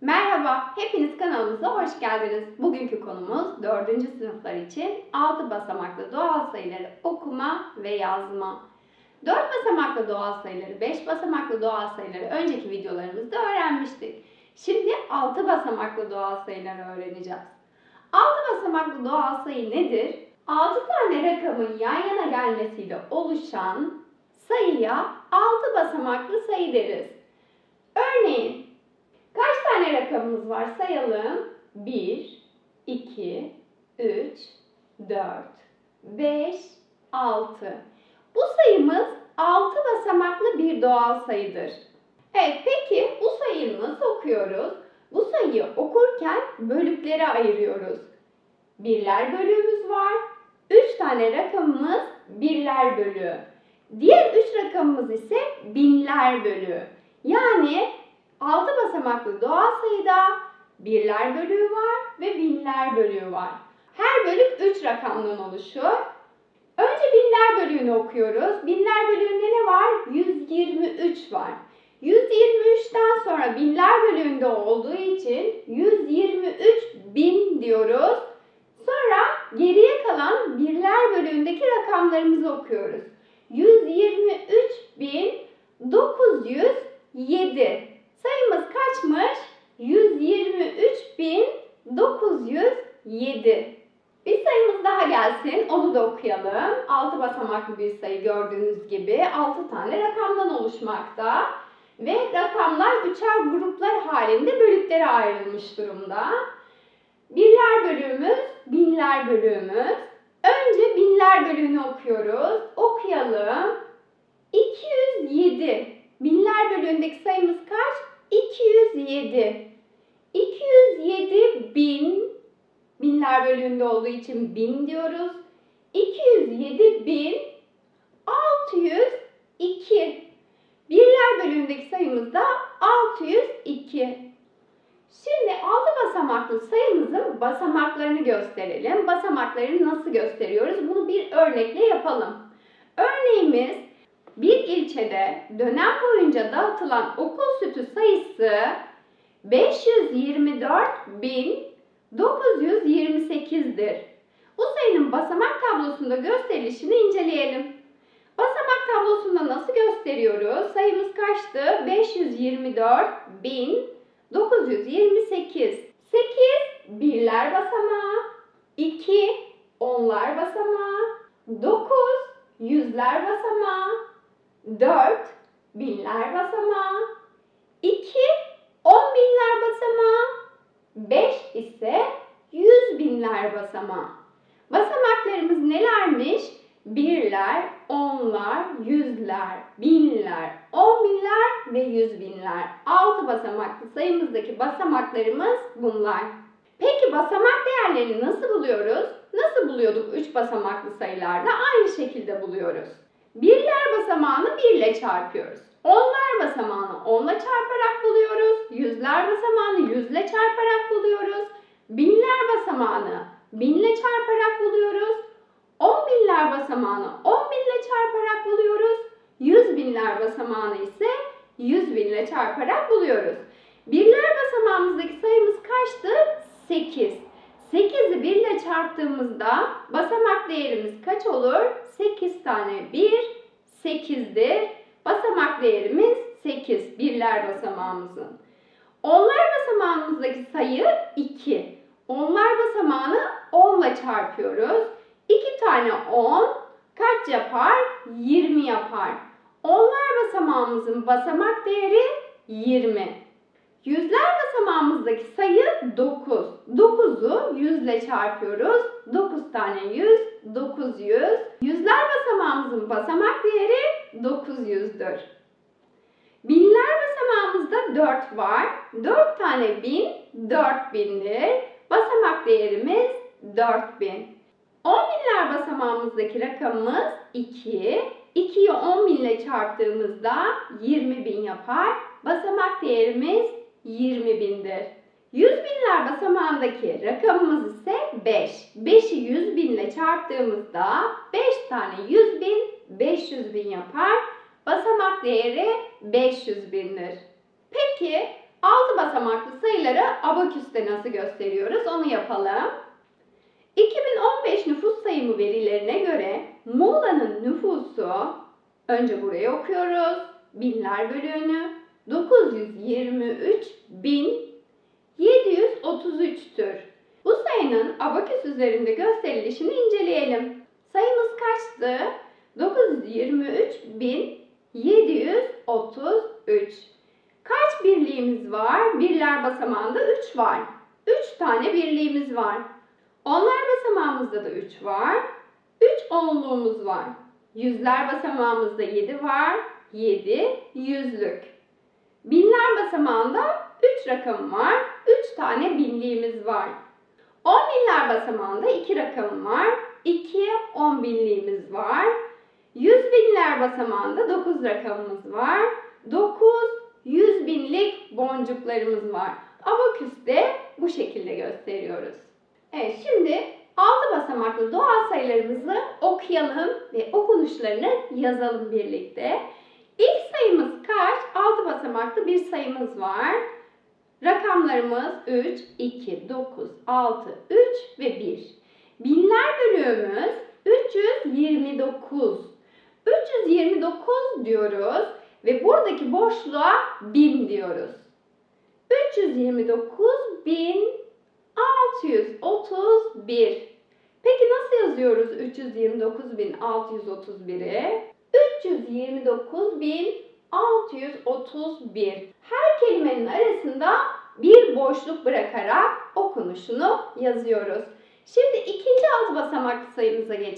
Merhaba, hepiniz kanalımıza hoş geldiniz. Bugünkü konumuz 4. sınıflar için 6 basamaklı doğal sayıları okuma ve yazma. 4 basamaklı doğal sayıları, 5 basamaklı doğal sayıları önceki videolarımızda öğrenmiştik. Şimdi 6 basamaklı doğal sayıları öğreneceğiz. 6 basamaklı doğal sayı nedir? 6 tane rakamın yan yana gelmesiyle oluşan sayıya 6 basamaklı sayı deriz. Örneğin Kaç tane rakamımız var sayalım. 1, 2, 3, 4, 5, 6. Bu sayımız 6 basamaklı bir doğal sayıdır. Evet peki bu sayıyı nasıl okuyoruz? Bu sayıyı okurken bölüklere ayırıyoruz. Birler bölüğümüz var. 3 tane rakamımız birler bölüğü. Diğer 3 rakamımız ise binler bölüğü. Yani 6 basamaklı doğal sayıda birler bölüğü var ve binler bölüğü var. Her bölük 3 rakamdan oluşur. Önce binler bölüğünü okuyoruz. Binler bölüğünde ne var? 123 var. 123'ten sonra binler bölüğünde olduğu için 123 bin diyoruz. Sonra geriye kalan birler bölüğündeki rakamlarımızı okuyoruz. 123 bin 907. Sayımız kaçmış? 123.907. Bir sayımız daha gelsin. Onu da okuyalım. 6 basamaklı bir sayı gördüğünüz gibi 6 tane rakamdan oluşmakta. Ve rakamlar üçer gruplar halinde bölüklere ayrılmış durumda. Birler bölüğümüz, binler bölüğümüz. Önce binler bölüğünü okuyoruz. Okuyalım. 207. Binler bölüğündeki sayımız kaç? 207. 207 bin. Binler bölüğünde olduğu için bin diyoruz. 207 bin 602. Birler bölüğündeki sayımız da 602. Şimdi 6 basamaklı sayımızın basamaklarını gösterelim. Basamaklarını nasıl gösteriyoruz? Bunu bir örnekle yapalım. Örneğimiz bir ilçede dönem boyunca dağıtılan okul sütü sayısı 524.928'dir. Bu sayının basamak tablosunda gösterilişini inceleyelim. Basamak tablosunda nasıl gösteriyoruz? Sayımız kaçtı? 524.928. 8 birler basamağı, 2 onlar basamağı, 9 yüzler basamağı, 4 binler basamağı, 2 on binler basamağı, 5 ise yüz binler basamağı. Basamaklarımız nelermiş? Birler, onlar, yüzler, binler, on binler ve yüz binler. Altı basamaklı sayımızdaki basamaklarımız bunlar. Peki basamak değerlerini nasıl buluyoruz? Nasıl buluyorduk 3 basamaklı sayılarda? Aynı şekilde buluyoruz. Birler basamağını 1 ile çarpıyoruz. Onlar basamağını 10 ile çarparak buluyoruz. Yüzler basamağını 100 ile çarparak buluyoruz. Binler basamağını 1000 ile çarparak buluyoruz. 10 binler basamağını 10 bin ile çarparak buluyoruz. 100 binler basamağını ise 100 bin ile çarparak buluyoruz. Birler basamağımızdaki sayımız kaçtı? 8. 8'i 1 ile çarptığımızda basamak değerimiz kaç olur? 8 tane 1, 8'dir. Basamak değerimiz 8. Birler basamağımızın. Onlar basamağımızdaki sayı 2. Onlar basamağını 10 ile çarpıyoruz. 2 tane 10 kaç yapar? 20 yapar. Onlar basamağımızın basamak değeri 20. Yüzler basamağımızdaki sayı 9. 9'u 100 ile çarpıyoruz. 9 tane 100, 900. Yüzler basamağımızın basamak değeri 900'dür. Binler basamağımızda 4 var. 4 tane 1000, 4000'dir. Basamak değerimiz 4000. 10 binler basamağımızdaki rakamımız 2. 2'yi 10 bin ile çarptığımızda 20 bin yapar. Basamak değerimiz 20 bindir. 100 binler basamağındaki rakamımız ise 5. 5'i 100 bin ile çarptığımızda 5 tane 100 bin 500 bin yapar. Basamak değeri 500 bindir. Peki Altı basamaklı sayıları abaküste nasıl gösteriyoruz onu yapalım. 2015 nüfus sayımı verilerine göre Muğla'nın nüfusu önce burayı okuyoruz. Binler bölüğünü 923 bin 733'tür. Bu sayının abaküs üzerinde gösterilişini inceleyelim. Sayımız kaçtı? 923.733. Kaç birliğimiz var? Birler basamağında 3 var. 3 tane birliğimiz var. Onlar basamağımızda da 3 var. 3 onluğumuz var. Yüzler basamağımızda 7 var. 7 yüzlük. Binler basamağında 3 rakam var. 3 tane binliğimiz var. 10 binler basamağında 2 rakam var. 2 10 binliğimiz var. 100 binler basamağında 9 rakamımız var. 9 100 binlik boncuklarımız var. Abaküste bu şekilde gösteriyoruz. Evet şimdi 6 basamaklı doğal sayılarımızı okuyalım ve okunuşlarını yazalım birlikte. İlk sayımız kaç? 6 basamaklı bir sayımız var. Rakamlarımız 3, 2, 9, 6, 3 ve 1. Binler bölüğümüz 329. 329 diyoruz ve buradaki boşluğa 1000 diyoruz. 329 bin 631. Peki nasıl yazıyoruz 329.631'i? 329.631. Her kelimenin arasında bir boşluk bırakarak okunuşunu yazıyoruz. Şimdi ikinci altı basamaklı sayımıza geçelim.